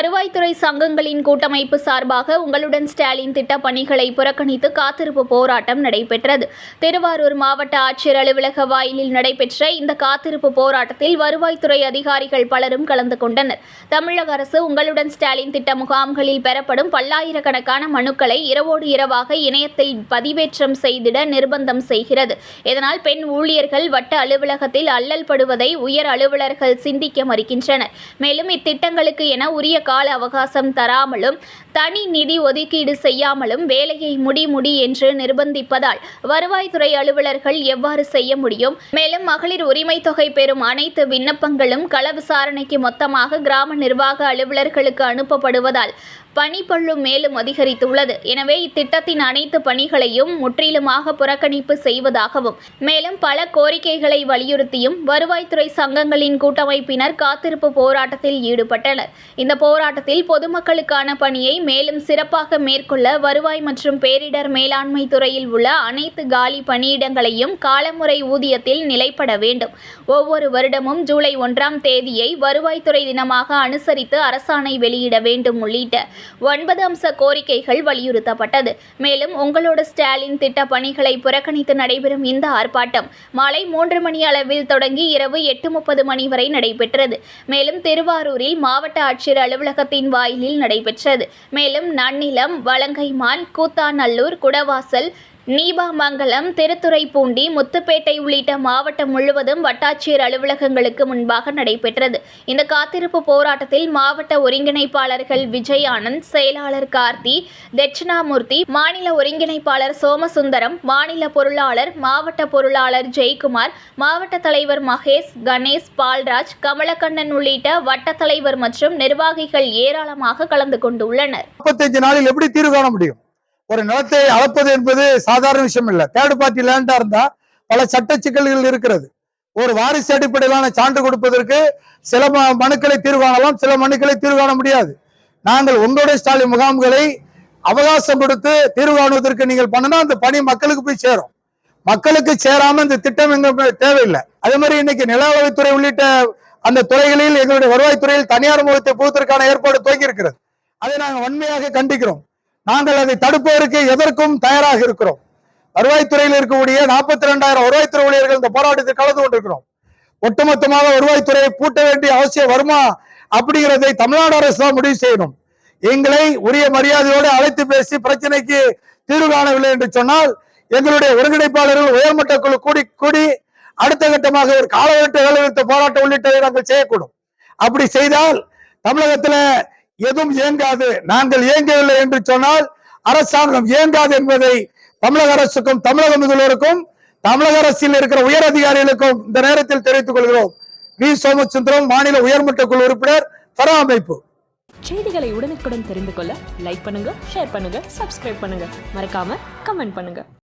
வருவாய் சங்கங்களின் கூட்டமைப்பு சார்பாக உங்களுடன் ஸ்டாலின் திட்ட பணிகளை புறக்கணித்து காத்திருப்பு போராட்டம் நடைபெற்றது. திருவாரூர் மாவட்ட ஆட்சியர் அலுவலக வாயிலில் நடைபெற்ற இந்த காத்திருப்பு போராட்டத்தில் வருவாய்த்துறை அதிகாரிகள் பலரும் கலந்து கொண்டனர். தமிழக அரசு உங்களுடன் ஸ்டாலின் திட்ட முகாம்களில் பெறப்படும் பல்லாயிரக்கணக்கான மனுக்களை இரவோடு இரவாக இணையத்தில் பதிவேற்றம் செய்திட நிர்பந்தம் செய்கிறது. இதனால் பெண் ஊழியர்கள் வட்ட அலுவலகத்தில் அல்லல் படுவதை உயர் அலுவலர்கள் சிந்திக்க மறுக்கின்றனர். மேலும் இத்திட்டங்களுக்கு என உரிய கால அவகாசம் தராமலும் தனி நிதி ஒதுக்கீடு செய்யாமலும் வேலையை முடி முடி என்று நிர்பந்திப்பதால் வருவாய்த்துறை அலுவலர்கள் எவ்வாறு செய்ய முடியும்? மேலும் மகளிர் உரிமை தொகை பெறும் அனைத்து விண்ணப்பங்களும் கள விசாரணைக்கு மொத்தமாக கிராம நிர்வாக அலுவலர்களுக்கு அனுப்பப்படுவதால் பணிப்பள்ளும் மேலும் அதிகரித்துள்ளது. எனவே இத்திட்டத்தின் அனைத்து பணிகளையும் முற்றிலுமாக புறக்கணிப்பு செய்வதாகவும் மேலும் பல கோரிக்கைகளை வலியுறுத்தியும் வருவாய்த்துறை சங்கங்களின் கூட்டமைப்பினர் காத்திருப்பு போராட்டத்தில் ஈடுபட்டனர். இந்த போராட்டத்தில் பொதுமக்களுக்கான பணியை மேலும் சிறப்பாக மேற்கொள்ள வருவாய் மற்றும் பேரிடர் மேலாண்மை துறையில் உள்ள அனைத்து காலி பணியிடங்களையும் காலமுறை ஊதியத்தில் நிலைப்பட வேண்டும். ஒவ்வொரு வருடமும் ஜூலை ஒன்றாம் தேதியை வருவாய்த்துறை தினமாக அனுசரித்து அரசாணை வெளியிட வேண்டும் உள்ளிட்ட ஒன்பது அம்ச கோரிக்கைகள் வலியுறுத்தப்பட்டது. மேலும் உங்களோட ஸ்டாலின் திட்ட பணிகளை புறக்கணித்து நடைபெறும் இந்த ஆர்ப்பாட்டம் மாலை மூன்று மணி அளவில் தொடங்கி இரவு எட்டு முப்பது மணி வரை நடைபெற்றது. மேலும் திருவாரூரில் மாவட்ட ஆட்சியர் அலுவலகத்தின் வாயிலில் நடைபெற்றது. மேலும் நன்னிலம் வலங்கைமான் கூத்தாநல்லூர் குடவாசல் நீபாமங்கலம் திருத்துறைப்பூண்டி முத்துப்பேட்டை உள்ளிட்ட மாவட்டம் முழுவதும் வட்டாட்சியர் அலுவலகங்களுக்கு முன்பாக நடைபெற்றது. இந்த காத்திருப்பு போராட்டத்தில் மாவட்ட ஒருங்கிணைப்பாளர்கள் விஜய் ஆனந்த் செயலாளர் கார்த்தி தட்சிணாமூர்த்தி மாநில ஒருங்கிணைப்பாளர் சோமசுந்தரம் மாநில பொருளாளர் மாவட்ட பொருளாளர் ஜெயக்குமார் மாவட்ட தலைவர் மகேஷ் கணேஷ் பால்ராஜ் கமலக்கண்ணன் உள்ளிட்ட வட்ட தலைவர் மற்றும் நிர்வாகிகள் ஏராளமாக கலந்து கொண்டுள்ளனர். நாளில் எப்படி தீர்வு காண முடியும்? ஒரு நிலத்தை அளப்பது என்பது சாதாரண விஷயம் இல்லை தேர்ட் பார்ட்டி லேண்டா இருந்தா பல சட்ட சிக்கல்கள் இருக்கிறது. ஒரு வாரிசு அடிப்படையிலான சான்று கொடுப்பதற்கு சில ம- மனுக்களை தீர்வு காணலாம் சில மனுக்களை தீர்வு காண முடியாது. நாங்கள் உங்களுடைய ஸ்டாலின் முகாம்களை அவகாசம் கொடுத்து தீர்வு காணுவதற்கு நீங்கள் பண்ணினா அந்த பணி மக்களுக்கு போய் சேரும். மக்களுக்கு சேராம இந்த திட்டம் எங்க தேவையில்லை. அதே மாதிரி இன்னைக்கு நில அளவுத்துறை உள்ளிட்ட அந்த துறைகளில் எங்களுடைய வருவாய்த்துறையில் தனியார் முகத்தை புகுவதற்கான ஏற்பாடு துவங்கி இருக்கிறது. அதை நாங்கள் வன்மையாக கண்டிக்கிறோம். நாங்கள் அதை தடுப்பதற்கு எதற்கும் தயாராக இருக்கிறோம். வருவாய்த்துறையில் இருக்கக்கூடிய நாற்பத்தி ரெண்டாயிரம் வருவாய்த்துறை ஊழியர்கள் இந்த போராட்டத்தில் கலந்து கொண்டிருக்கிறோம். ஒட்டுமொத்தமாக வருவாய்த்துறையை பூட்ட வேண்டிய அவசியம் வருமா அப்படிங்கிறதை தமிழ்நாடு அரசு தான் முடிவு செய்யணும். எங்களை உரிய மரியாதையோடு அழைத்து பேசி பிரச்சனைக்கு தீர்வு காணவில்லை என்று சொன்னால் எங்களுடைய ஒருங்கிணைப்பாளர்கள் உயர்மட்ட குழு கூடி கூடி அடுத்த கட்டமாக ஒரு காலவட்ட வேலைநிறுத்த போராட்டம் உள்ளிட்டதை நாங்கள் செய்யக்கூடும். அப்படி செய்தால் தமிழகத்துல எதுவும் இயங்காது. நாங்கள் இயங்கவில்லை என்று சொன்னால் அரசாங்கம் இயங்காது என்பதை தமிழக அரசுக்கும் தமிழக முதல்வருக்கும் தமிழக அரசில் இருக்கிற உயர் அதிகாரிகளுக்கும் இந்த நேரத்தில் தெரிவித்துக் கொள்கிறோம். வி. சோமசுந்தரம் மாநில உயர்மட்ட குழு உறுப்பினர் பராமரிப்பு அமைப்பு. செய்திகளை உடனுக்குடன் தெரிந்து கொள்ள லைக் பண்ணுங்க ஷேர் பண்ணுங்க சப்ஸ்கிரைப் பண்ணுங்க. மறக்காம கமெண்ட் பண்ணுங்க.